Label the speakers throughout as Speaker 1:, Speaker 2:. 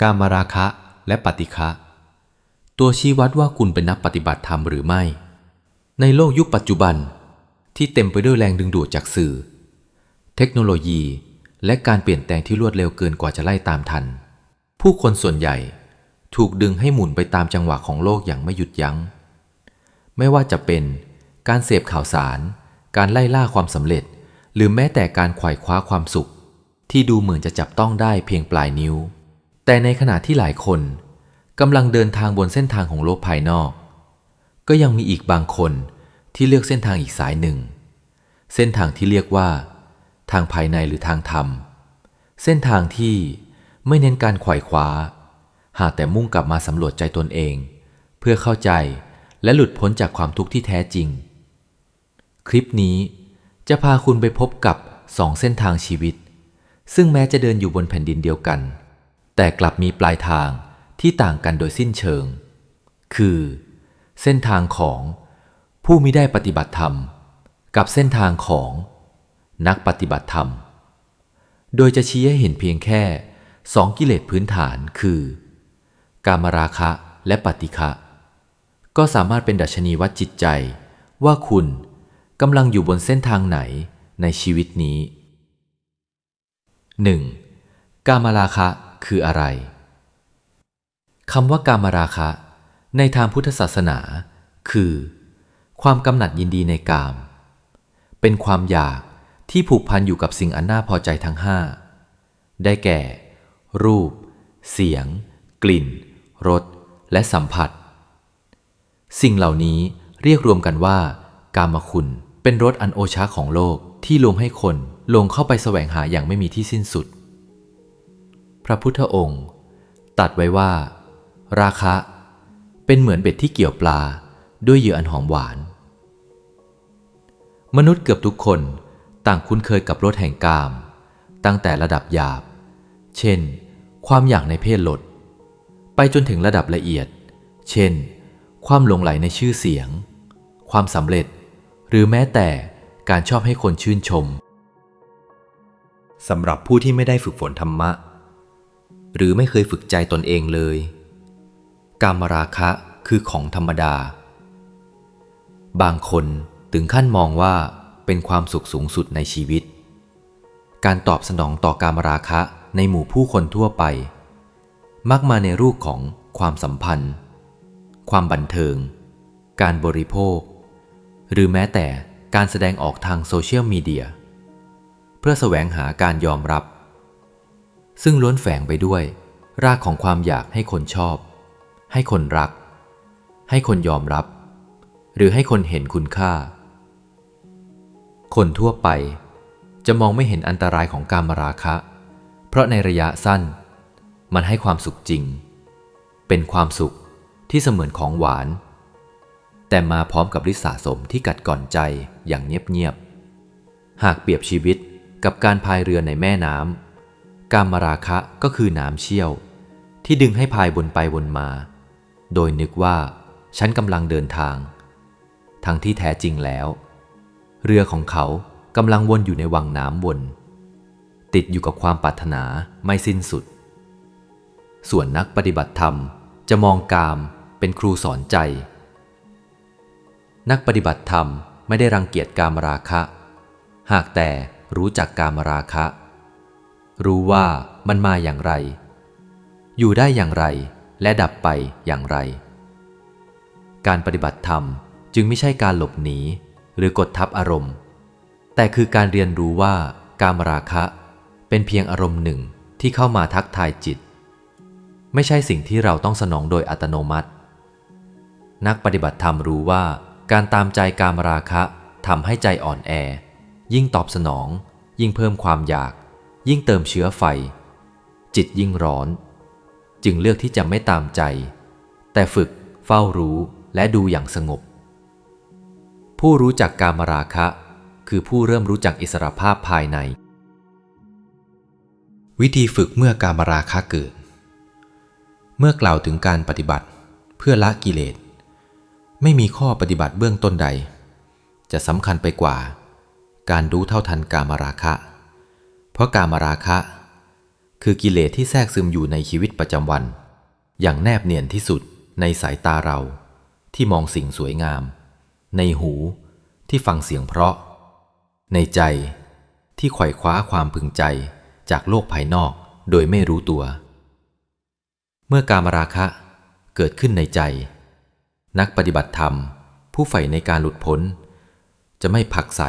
Speaker 1: กามราคะและปฏิฆะตัวชี้วัดว่าคุณเป็นนักปฏิบัติธรรมหรือไม่ ในโลกยุคปัจจุบัน ที่เต็มไปด้วยแรงดึงดูดจากสื่อ เทคโนโลยี และการเปลี่ยนแปลงที่รวดเร็วเกินกว่าจะไล่ตามทัน ผู้คนส่วนใหญ่ถูกดึงให้หมุนไปตามจังหวะของโลกอย่างไม่หยุดยัง้ง ไม่ว่าจะเป็นการเสพข่าวสาร การไล่ล่าความสำเร็จ หรือแม้แต่การไขว่คว้าความสุข ที่ดูเหมือนจะจับต้องได้เพียงปลายนิ้ว แต่ในขณะที่หลายคนกำลังเดินทางบนเส้นทางของโลกภายนอก ก็ยังมีอีกบางคนที่เลือกเส้นทางอีกสายหนึ่ง เส้นทางที่เรียกว่า ทางภายในหรือทางธรรม เส้นทางที่ไม่เน้นการขว่คว้า หากแต่มุ่งกลับมาสำรวจใจตนเอง เพื่อเข้าใจและหลุดพ้นจากความทุกข์ที่แท้จริง คลิปนี้จะพาคุณไปพบกับสองเส้นทางชีวิต ซึ่งแม้จะเดินอยู่บนแผ่นดินเดียวกัน แต่กลับมีปลายทางที่ต่างกันโดยสิ้นเชิง คือ เส้นทางของผู้มิได้ปฏิบัติธรรม กับเส้นทางของนักปฏิบัติธรรม โดยจะชี้ให้เห็นเพียงแค่สองกิเลสพื้นฐานคือ กามราคะและปฏิฆะก็สามารถเป็นดัชนีวัดจิตใจ ว่าคุณกำลังอยู่บนเส้นทางไหนในชีวิตนี้ 1. กามราคะ คืออะไรคำว่ากามราคะ ในทางพุทธศาสนา คือ ความกำหนัดยินดีในกาม เป็นความอยากที่ผูกพันอยู่กับสิ่งอันน่าพอใจทั้งห้าได้แก่ รูป เสียง กลิ่น รส และสัมผัส สิ่งเหล่านี้เรียกรวมกันว่า กามคุณ เป็นรสอันโอชาของโลกที่ลงให้คนลงเข้าไปแสวงหาอย่างไม่มีที่สิ้นสุด ระพุทธองค์ ตัดไว้ว่า ราคะ เป็นเหมือนเบ็ดที่เกี่ยวปลาด้วยเหยื่ออันหอมหวาน มนุษย์เกือบทุกคนต่างคุ้นเคยกับรสแห่งกาม ตั้งแต่ระดับหยาบ เช่น ความอยากในเพศลด ไปจนถึงระดับละเอียด เช่น ความหลงไหลในชื่อเสียง ความสำเร็จ หรือแม้แต่การชอบให้คนชื่นชมสำหรับผู้ที่ไม่ได้ฝึกฝนธรรมะ หรือไม่เคยฝึกใจตนเองเลย กามราคะคือของธรรมดา บางคนถึงขั้นมองว่าเป็นความสุขสูงสุดในชีวิต การตอบสนองต่อการมราคะในหมู่ผู้คนทั่วไป มักมาในรูปของความสัมพันธ์ ความบันเทิง การบริโภค หรือแม้แต่การแสดงออกทางโซเชียลมีเดีย เพื่อแสวงหาการยอมรับ ซึ่งล้วนแฝงไปด้วย รากของความอยากให้คนชอบ ให้คนรัก ให้คนยอมรับ หรือให้คนเห็นคุณค่า คนทั่วไป จะมองไม่เห็นอันตรายของการมราคะ เพราะในระยะสั้น มันให้ความสุขจริง เป็นความสุขที่เสมือนของหวาน แต่มาพร้อมกับริษสะสมที่กัดก่อนใจอย่างเงียบๆหากเปรียบชีวิตกับการพายเรือในแม่น้ำ การมราคะก็คือน้ำเชี่ยว ที่ดึงให้พายวนไปวนมา โดยนึกว่าฉันกำลังเดินทาง ทั้งที่แท้จริงแล้ว เรือของเขากำลังวนอยู่ในวังน้ำวน ติดอยู่กับความปรารถนาไม่สิ้นสุด ส่วนนักปฏิบัติธรรมจะมองกามเป็นครูสอนใจ นักปฏิบัติธรรมไม่ได้รังเกียจกามราคะ หากแต่รู้จักกามราคะ รู้ว่ามันมาอย่างไร อยู่ได้อย่างไรและดับไปอย่างไร การปฏิบัติธรรมจึงไม่ใช่การหลบหนีหรือกดทับอารมณ์ แต่คือการเรียนรู้ว่าการมราคะเป็นเพียงอารมณ์หนึ่งที่เข้ามาทักทายจิต ไม่ใช่สิ่งที่เราต้องสนองโดยอัตโนมัติ นักปฏิบัติธรรมรู้ว่าการตามใจการมราคะทำให้ใจอ่อนแอ ยิ่งตอบสนอง ยิ่งเพิ่มความอยาก ยิ่งเติมเชื้อไฟ จิตยิ่งร้อน จึงเลือกที่จะไม่ตามใจ แต่ฝึกเฝ้ารู้และดูอย่างสงบ ผู้รู้จักการมราคะ คือผู้เริ่มรู้จักอิสรภาพภายใน วิธีฝึกเมื่อการมราคะเกิด เมื่อกล่าวถึงการปฏิบัติเพื่อละกิเลส ไม่มีข้อปฏิบัติเบื้องต้นใด จะสำคัญไปกว่า การรู้เท่าทันกามราคะ ราะกามราคะ คือกิเลสที่แทรกซึมอยู่ในชีวิตประจำวัน อย่างแนบเนียนที่สุดในสายตาเรา ที่มองสิ่งสวยงาม ในหูที่ฟังเสียงเพราะ ในใจที่ไขว่คว้าความพึงใจจากโลกภายนอกโดยไม่รู้ตัว เมื่อการมราคะเกิดขึ้นในใจ นักปฏิบัติธรรม ผู้ใฝ่ในการหลุดพ้น จะไม่ผักใส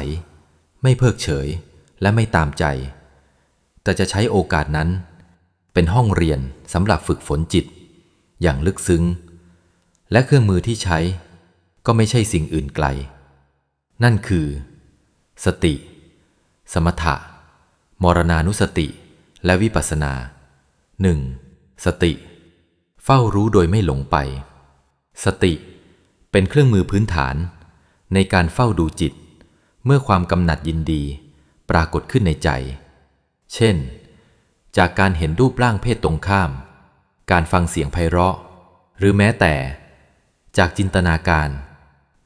Speaker 1: ไม่เพิกเฉยและไม่ตามใจ แต่จะใช้โอกาสนั้น เป็นห้องเรียนสำหรับฝึกฝนจิต อย่างลึกซึ้ง และเครื่องมือที่ใช้ก็ไม่ใช่สิ่งอื่นไกล นั่นคือ สติ สมถะ มรณานุสติ และวิปัสสนา 1. สติ เฝ้ารู้โดยไม่หลงไป สติเป็นเครื่องมือพื้นฐาน ในการเฝ้าดูจิต เมื่อความกำหนัดยินดี ปรากฏขึ้นในใจ เช่น จากการเห็นรูปร่างเพศตรงข้าม การฟังเสียงไพเราะ หรือแม้แต่ จากจินตนาการ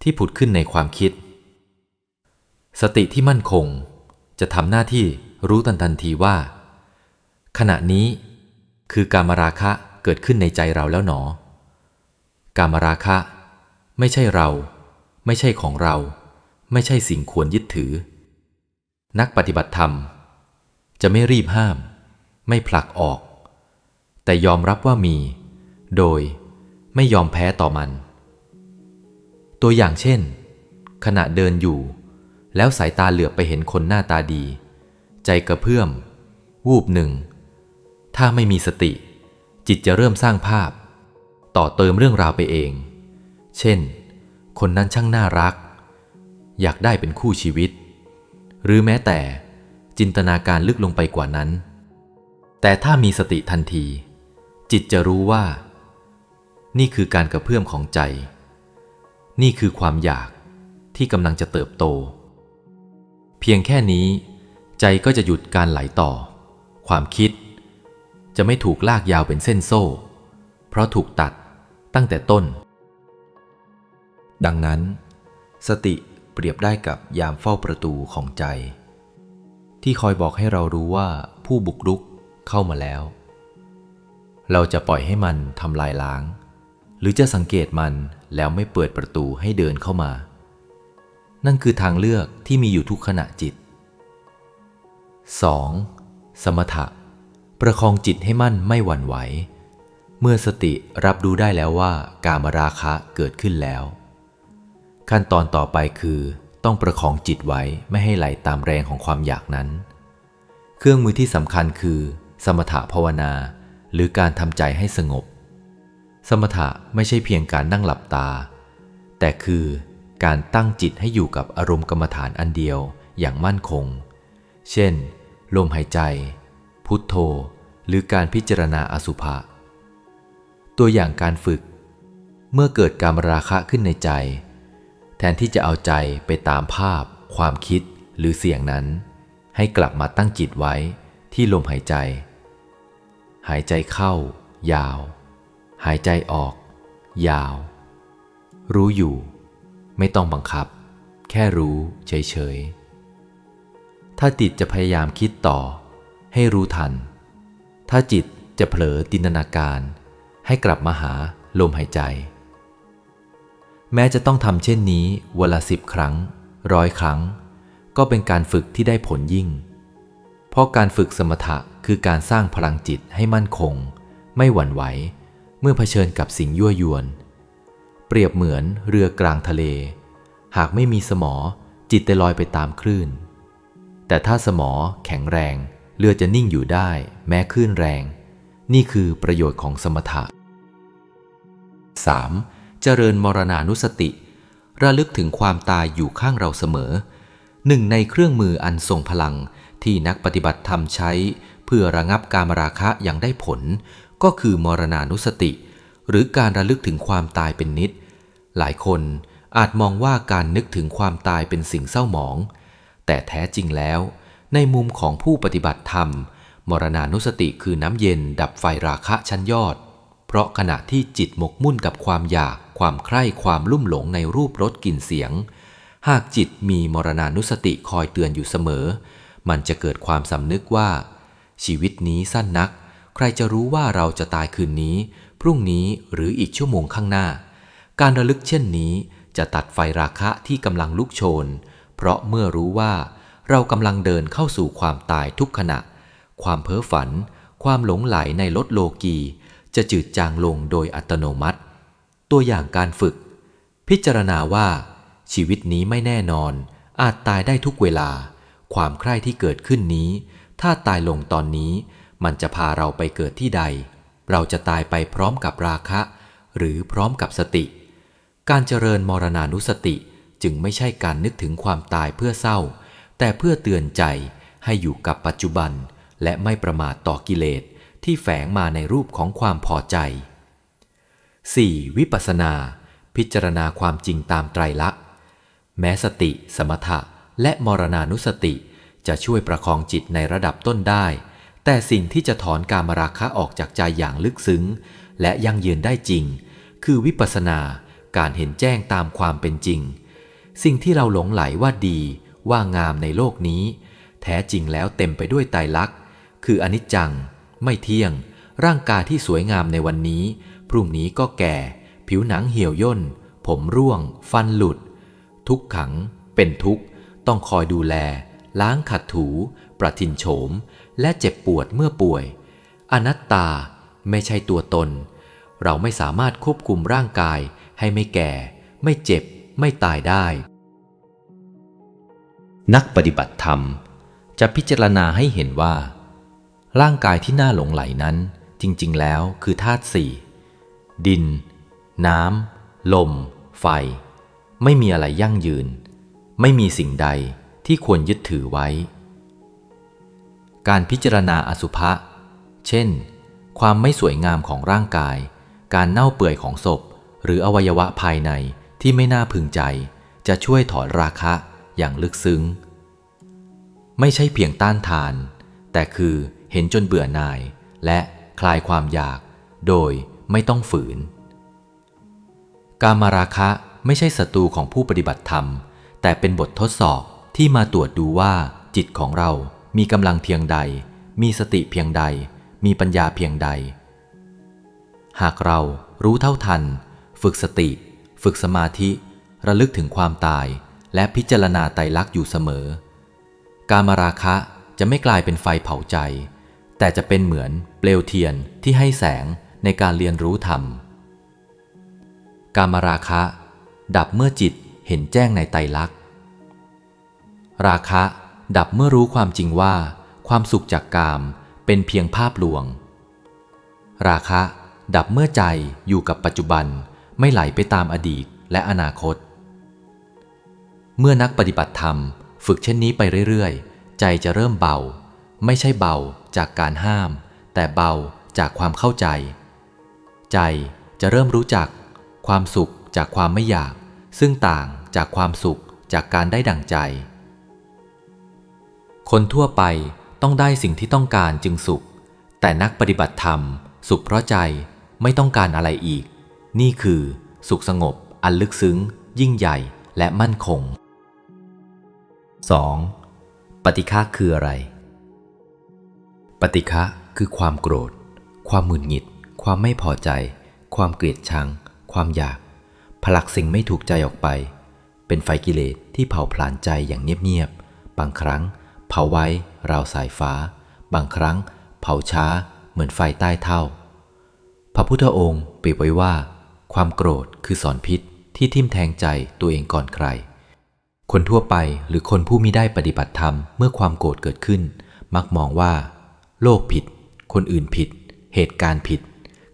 Speaker 1: ที่ผุดขึ้นในความคิด สติที่มั่นคงจะทำหน้าที่รู้ทันทันทีว่า ขณะนี้คือการมราคะเกิดขึ้นในใจเราแล้วหนอ การมราคะ ไม่ใช่เรา ไม่ใช่ของเรา ไม่ใช่สิ่งควรยึดถือ นักปฏิบัติธรรม จะไม่รีบห้าม ไม่ผลักออก แต่ยอมรับว่ามี โดยไม่ยอมแพ้ต่อมัน ตัวอย่างเช่น ขณะเดินอยู่ แล้วสายตาเหลือบไปเห็นคนหน้าตาดี ใจกระเพื่อม วูบหนึ่ง ถ้าไม่มีสติ จิตจะเริ่มสร้างภาพ ต่อเติมเรื่องราวไปเอง เช่น คนนั้นช่างน่ารัก อยากได้เป็นคู่ชีวิต หรือแม้แต่ จินตนาการลึกลงไปกว่านั้น แต่ถ้ามีสติทันที จิตจะรู้ว่า นี่คือการกระเพื่อมของใจ นี่คือความอยากที่กำลังจะเติบโต เพียงแค่นี้ ใจก็จะหยุดการไหลต่อ ความคิด จะไม่ถูกลากยาวเป็นเส้นโซ่ เพราะถูกตัดตั้งแต่ต้น ดังนั้น สติเปรียบได้กับยามเฝ้าประตูของใจ ที่คอยบอกให้เรารู้ว่าผู้บุกรุกเข้ามาแล้ว เราจะปล่อยให้มันทำลายล้าง หรือจะสังเกตมันแล้วไม่เปิดประตูให้เดินเข้ามา นั่นคือทางเลือกที่มีอยู่ทุกขณะจิต 2. สมถะ ประคองจิตให้มั่นไม่หวั่นไหว เมื่อสติรับรู้ได้แล้วว่ากามราคะเกิดขึ้นแล้ว ขั้นตอนต่อไปคือ ต้องประคองจิตไว้ไม่ให้ไหลตามแรงของความอยากนั้น เครื่องมือที่สำคัญคือ สมถะภาวนา หรือการทำใจให้สงบ สมถะไม่ใช่เพียงการนั่งหลับตา แต่คือการตั้งจิตให้อยู่กับอารมณ์กรรมฐานอันเดียวอย่างมั่นคง เช่น ลมหายใจ พุทโธ หรือการพิจารณาอสุภะตัวอย่างการฝึก เมื่อเกิดการราคะขึ้นในใจ นที่จะเอาใจไปตามภาพ ความคิดหรือเสียงนั้น ให้กลับมาตั้งจิตไว้ที่ลมหายใจ หายใจเข้า ยาว หายใจออก ยาว รู้อยู่ ไม่ต้องบังคับ แค่รู้เฉยๆ ถ้าจิตจะพยายามคิดต่อ ให้รู้ทัน ถ้าจิตจะเผลอจินตนาการ ให้กลับมาหาลมหายใจ แม้จะต้องทำเช่นนี้วันละสิบครั้ง ร้อยครั้ง ก็เป็นการฝึกที่ได้ผลยิ่ง เพราะการฝึกสมถะคือการสร้างพลังจิตให้มั่นคง ไม่หวั่นไหว เมื่อเผชิญกับสิ่งยั่วยวน เปรียบเหมือนเรือกลางทะเล หากไม่มีสมอจิตจะลอยไปตามคลื่น แต่ถ้าสมอแข็งแรง เรือจะนิ่งอยู่ได้ แม้คลื่นแรง นี่คือประโยชน์ของสมถะ 3. เจริญมรณานุสติ ระลึกถึงความตายอยู่ข้างเราเสมอ หนึ่งในเครื่องมืออันทรงพลังที่นักปฏิบัติธรรมใช้ เพื่อระงับการมราคะอย่างได้ผล ก็คือมรณานุสติ หรือการระลึกถึงความตายเป็นนิด หลายคนอาจมองว่าการนึกถึงความตายเป็นสิ่งเศร้าหมอง แต่แท้จริงแล้ว ในมุมของผู้ปฏิบัติธรรม มรณานุสติคือน้ำเย็นดับไฟราคะชั้นยอด เพราะขณะที่จิตหมกมุ่นกับความอยาก ความใคร่ความลุ่มหลงในรูปรสกลิ่นเสียง หากจิตมีมรณานุสติคอยเตือนอยู่เสมอ มันจะเกิดความสำนึกว่า ชีวิตนี้สั้นนัก ใครจะรู้ว่าเราจะตายคืนนี้ พรุ่งนี้หรืออีกชั่วโมงข้างหน้า การระลึกเช่นนี้จะตัดไฟราคะที่กำลังลุกโชน เพราะเมื่อรู้ว่า เรากำลังเดินเข้าสู่ความตายทุกขณะ ความเพ้อฝัน ความหลงไหลในรถโลกี จะจืดจางลงโดยอัตโนมัติ ตัวอย่างการฝึก พิจารณาว่า ชีวิตนี้ไม่แน่นอน อาจตายได้ทุกเวลา ความใคร่ที่เกิดขึ้นนี้ ถ้าตายลงตอนนี้ มันจะพาเราไปเกิดที่ใด เราจะตายไปพร้อมกับราคะ หรือพร้อมกับสติ การเจริญมรณานุสติจึงไม่ใช่การนึกถึงความตายเพื่อเศร้า แต่เพื่อเตือนใจให้อยู่กับปัจจุบัน และไม่ประมาทต่อกิเลสที่แฝงมาในรูปของความพอใจ 4. วิปัสนา พิจารณาความจริงตามไตรลักษณ์ แม้สติ สมถะ และมรณานุสติ จะช่วยประคองจิตในระดับต้นได้ แต่สิ่งที่จะถอนการมราคะออกจากใจอย่างลึกซึ้ง และยั่งยืนได้จริง คือวิปัสนา การเห็นแจ้งตามความเป็นจริง สิ่งที่เราหลงไหลว่าดี ว่างามในโลกนี้ แท้จริงแล้วเต็มไปด้วยไตรลักษณ์ คืออนิจจัง ไม่เที่ยง ร่างกายที่สวยงามในวันนี้ พรุ่งนี้ก็แก่ ผิวหนังเหี่ยวย่น ผมร่วง ฟันหลุด ทุกขัง เป็นทุกข์ ต้องคอยดูแล ล้างขัดถู ประทินโฉม และเจ็บปวดเมื่อป่วย อนัตตาไม่ใช่ตัวตน เราไม่สามารถควบคุมร่างกายให้ไม่แก่ ไม่เจ็บ ไม่ตายได้ นักปฏิบัติธรรม จะพิจารณาให้เห็นว่า ร่างกายที่น่าหลงไหลนั้นจริง ๆ แล้วคือธาตุสี่ ดิน น้ำ ลม ไฟ ไม่มีอะไรยั่งยืน ไม่มีสิ่งใดที่ควรยึดถือไว้ การพิจารณาอสุภะ เช่น ความไม่สวยงามของร่างกาย การเน่าเปื่อยของศพ หรืออวัยวะภายในที่ไม่น่าพึงใจ จะช่วยถอนราคะอย่างลึกซึ้ง ไม่ใช่เพียงต้านทาน แต่คือเห็นจนเบื่อหน่ายและคลายความอยาก โดย ไม่ต้องฝืน การมาราคะไม่ใช่ศัตรูของผู้ปฏิบัติธรรม แต่เป็นบททดสอบที่มาตรวจดูว่าจิตของเรามีกำลังเพียงใด มีสติเพียงใด มีปัญญาเพียงใด หากเรารู้เท่าทัน ฝึกสติ ฝึกสมาธิ ระลึกถึงความตาย และพิจารณาไตรลักษณ์อยู่เสมอ การมาราคะจะไม่กลายเป็นไฟเผาใจ แต่จะเป็นเหมือนเปลวเทียนที่ให้แสง ในการเรียนรู้ธรรม การมาราคะ ดับเมื่อจิตเห็นแจ้งในไตรลักษณ์ ราคะ ดับเมื่อรู้ความจริงว่า ความสุขจากกามเป็นเพียงภาพลวง ราคะ ดับเมื่อใจอยู่กับปัจจุบันไม่ไหลไปตามอดีตและอนาคต เมื่อนักปฏิบัติธรรมฝึกเช่นนี้ไปเรื่อยๆ ใจจะเริ่มเบา ไม่ใช่เบาจากการห้าม แต่เบาจากความเข้าใจ ใจจะเริ่มรู้จัก ความสุขจากความไม่อยาก ซึ่งต่างจากความสุขจากการได้ดั่งใจ คนทั่วไปต้องได้สิ่งที่ต้องการจึงสุข แต่นักปฏิบัติธรรม สุขเพราะใจไม่ต้องการอะไรอีก นี่คือ สุขสงบ อันลึกซึ้ง ยิ่งใหญ่และมั่นคง 2. ปฏิฆะคืออะไร ปฏิฆะคือความโกรธ ความหงุดหงิด ความไม่พอใจ ความเกลียดชัง ความอยากผลักสิ่งไม่ถูกใจออกไป เป็นไฟกิเลสที่เผาผลาญใจอย่างเงียบๆ บางครั้ง เผาไว้ราวสายฟ้า บางครั้ง เผาช้าเหมือนไฟใต้เท่า พระพุทธองค์เปรียบไว้ว่า ความโกรธคือสอนพิษที่ทิ่มแทงใจตัวเองก่อนใคร คนทั่วไปหรือคนผู้มิได้ปฏิบัติธรรมเมื่อความโกรธเกิดขึ้น มักมองว่า โลกผิด คนอื่นผิด เหตุการณ์ผิด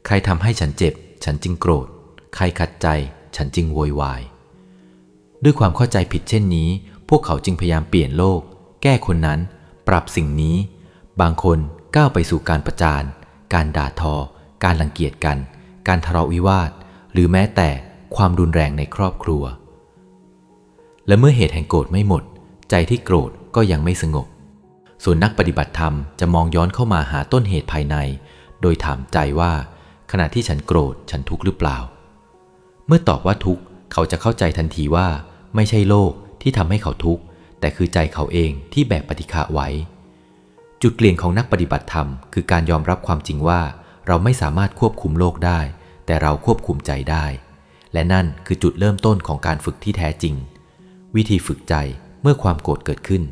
Speaker 1: ใครทำให้ฉันเจ็บ ฉันจึงโกรธ ใครขัดใจ ฉันจึงโวยวาย ด้วยความเข้าใจผิดเช่นนี้ พวกเขาจึงพยายามเปลี่ยนโลก แก้คนนั้น ปรับสิ่งนี้ บางคนก้าวไปสู่การประจาน การด่าทอ การรังเกียจกัน การทะเลาะวิวาท หรือแม้แต่ความรุนแรงในครอบครัว และเมื่อเหตุแห่งโกรธไม่หมด ใจที่โกรธก็ยังไม่สงบ ส่วนนักปฏิบัติธรรมจะมองย้อนเข้ามาหาต้นเหตุภายใน โดยถามใจว่า ขณะที่ฉันโกรธฉันทุกข์หรือเปล่า เมื่อตอบว่าทุกข์เขาจะเข้าใจทันทีว่า ไม่ใช่โลกที่ทำให้เขาทุกข์แต่คือใจเขาเองที่แบกปฏิฆะไว้ จุดเปลี่ยนของนักปฏิบัติธรรม คือการยอมรับความจริงว่า เราไม่สามารถควบคุมโลกได้ แต่เราควบคุมใจได้ และนั่นคือจุดเริ่มต้นของการฝึกที่แท้จริง วิธีฝึกใจเมื่อความโกรธเกิดขึ้น